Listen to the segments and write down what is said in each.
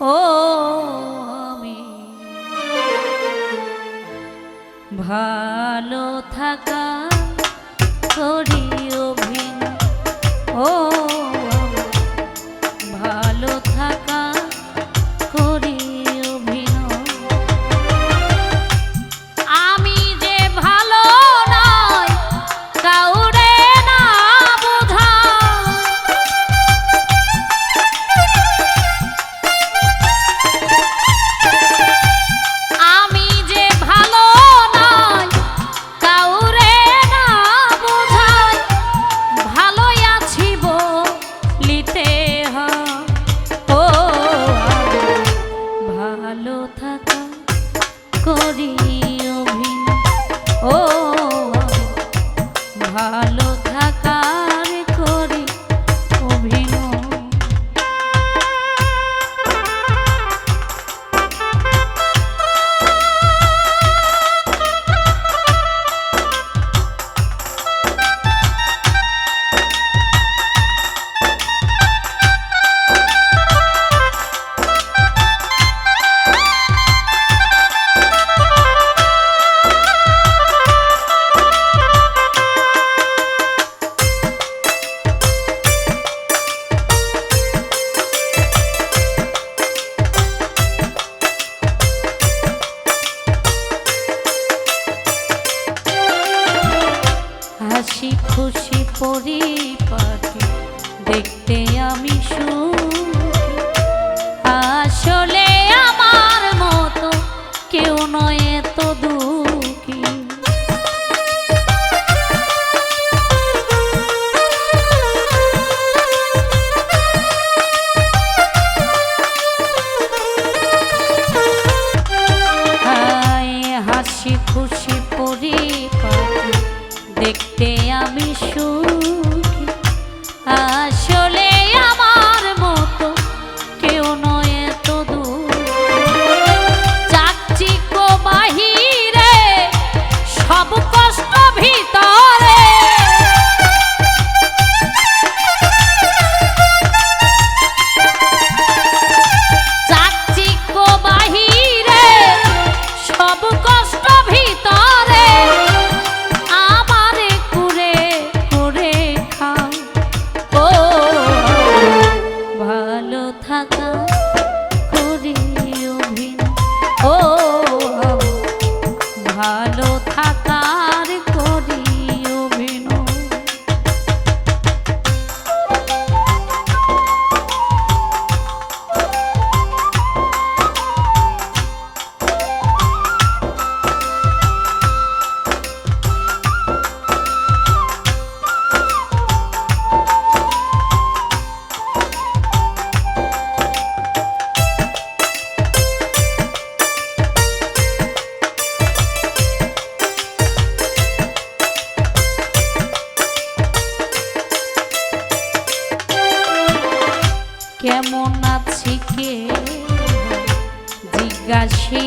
ও আমি ভালো থাকা করি ভালো থাকা করি অভিনয়। ও ভালো তুলসী পরিপাটি দেখতে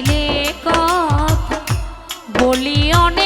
চাইলে কথা বলি অনেক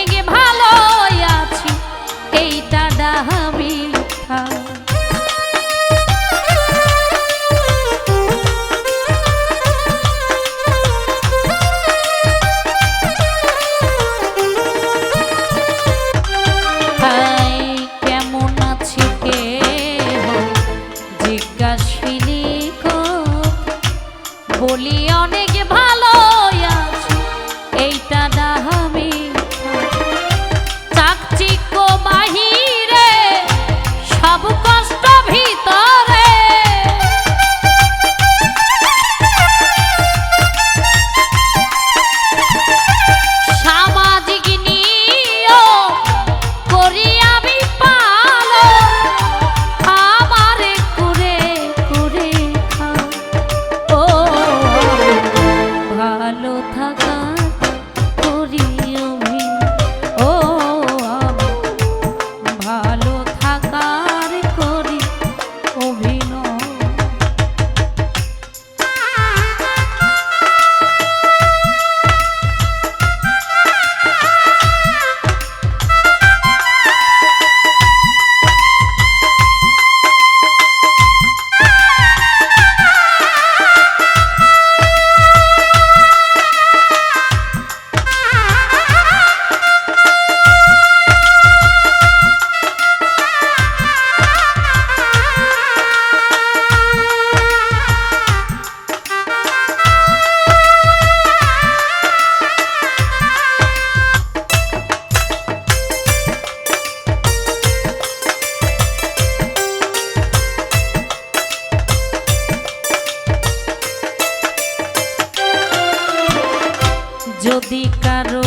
যদি কারও